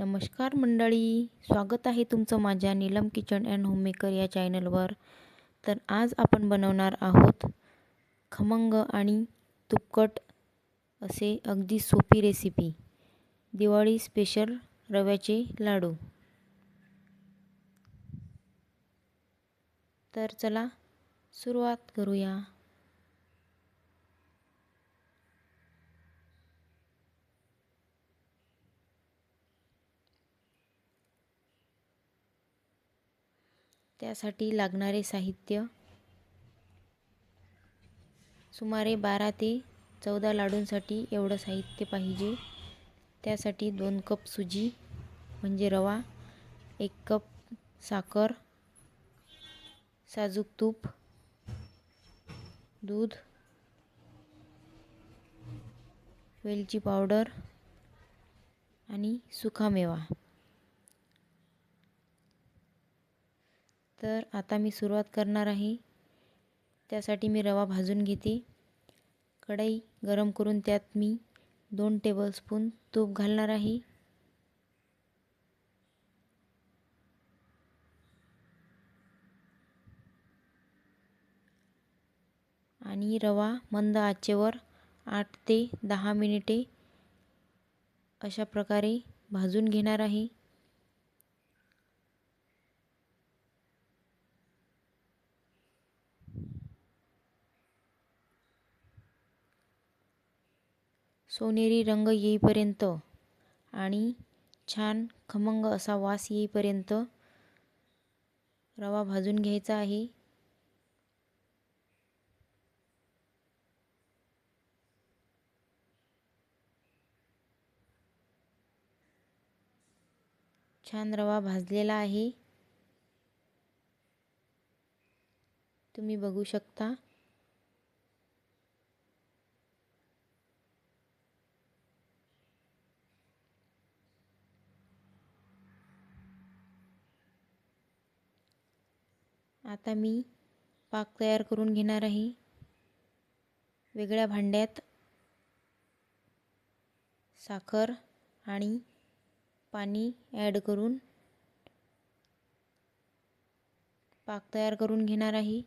नमस्कार मंडळी स्वागत आहे तुमचं माझ्या नीलम किचन अँड होममेकर या चॅनलवर. तर आज आपण बनवणार आहोत खमंग आणि तुपकट असे अगदी सोपी रेसिपी दिवाळी स्पेशल रव्याचे लाडू. तर चला सुरुवात करूया. त्यासाठी लागणारे साहित्य सुमारे बारा ते चौदा लाडूंसाठी एवढं साहित्य पाहिजे. त्यासाठी दोन कप सुजी म्हणजे रवा एक कप साखर साजूक तूप दूध वेलची पावडर आणि सुखामेवा. तर आता मी सुरुवात करणार आहे. त्यासाठी मी रवा भाजून घेते. कढई गरम करून त्यात मी दोन टेबलस्पून तूप घालणार आहे. आणि रवा मंद आचेवर आठ ते दहा मिनिटे अशा प्रकारे भाजून घेणार आहे. सोनेरी रंग येईपर्यंत आणि छान खमंग असा वास येईपर्यंत रवा भाजून घ्यायचा आहे. छान रवा भाजलेला आहे. तुम्ही बघू शकता. आता मी पाक तयार करून घेणार आहे. वेगळ्या भांड्यात साखर आणि पाणी ॲड करून पाक तयार करून घेणार आहे.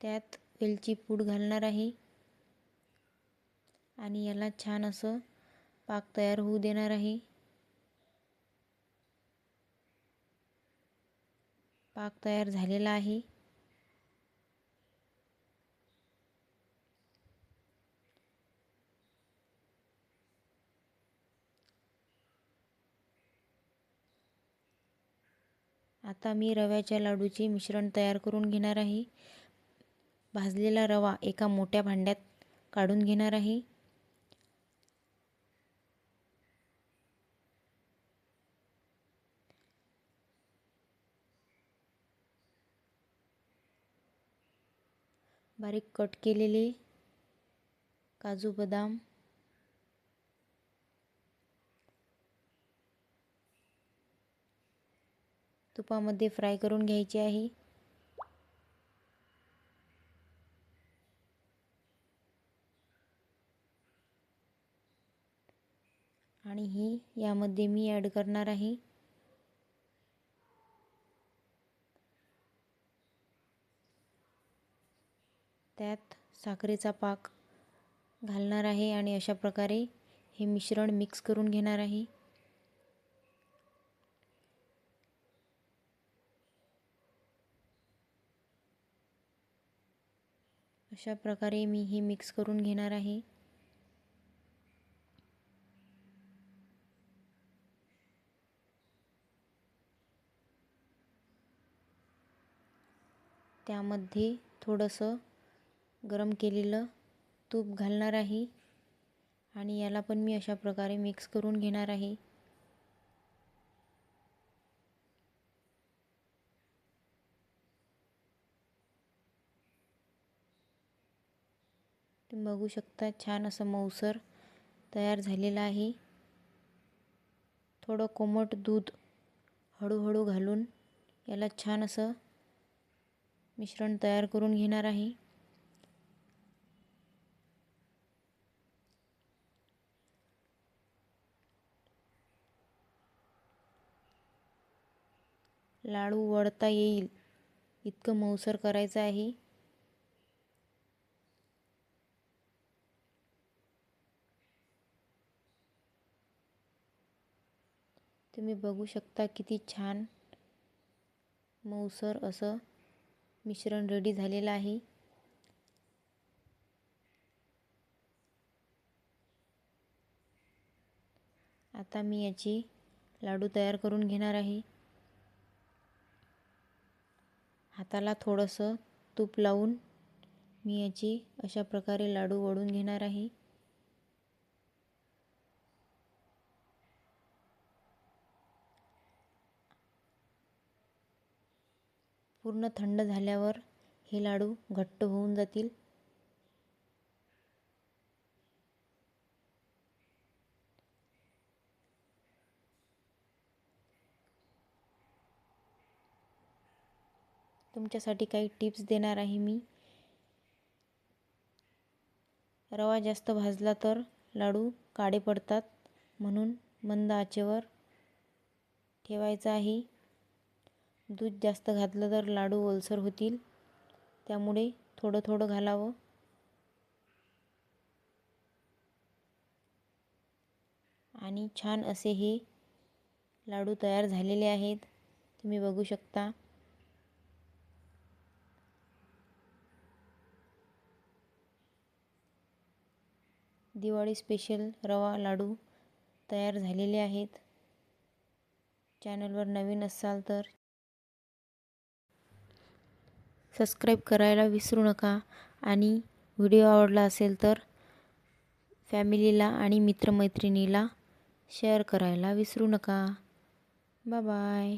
त्यात वेलची पूड घालणार आहे. आणि याला छान असं पाक तयार होऊ देणार आहे. पाक तयार झालेला आहे. आता मी रव्याच्या लाडूचे मिश्रण तयार करून घेणार आहे. भाजलेला रवा एका मोठ्या भांड्यात काढून घेणार आहे. बारीक कट केलेले काजू बदाम तुपामध्ये फ्राय करून घ्यायचे आहे. आणि ही यामध्ये मी ॲड करणार आहे. त्यात साखरेचा पाक घालणार आहे आणि अशा प्रकारे हे मिश्रण मिक्स करून घेणार आहे. अशा प्रकारे मी हे मिक्स करून घेणार आहे. त्यामध्ये थोडंसं गरम केलेलं तूप घालणार आहे. आणि याला पण मी अशा प्रकारे मिक्स करून घेणार आहे. तुम्ही बघू शकता छान असं मऊसर तयार झालेलं आहे. थोडं कोमट दूध हळूहळू घालून याला छान असं मिश्रण तयार करून घेणार आहे. लाडू वळता येईल. इतकं मऊसर करायचं आहे. तुम्ही बघू शकता किती छान मऊसर असं मिश्रण रेडी झालेलं आहे. आता मी याची लाडू तयार करून घेणार आहे. हाताला थोडंसं तूप लावून मी याची अशा प्रकारे लाडू वळून घेणार आहे. पूर्ण थंड झाल्यावर हे लाडू घट्ट होऊन जातील. तुमच्यासाठी काही टिप्स देणार आहे मी. रवा जास्त भाजला तर लाडू काळे पडतात म्हणून मंद आचेवर ठेवायचा आहे. दूध जास्त घातलं तर लाडू ओलसर होतील. त्यामुळे थोडं थोडं घालावं. आणि छान असे हे लाडू तयार झालेले आहेत. तुम्ही बघू शकता. दिवाळी स्पेशल रवा लाडू तयार झालेले आहेत. चॅनलवर नवीन असाल तर सबस्क्राईब करायला विसरू नका आणि व्हिडिओ आवडला असेल तर फॅमिलीला आणि मित्रमैत्रिणीला शेअर करायला विसरू नका. बाय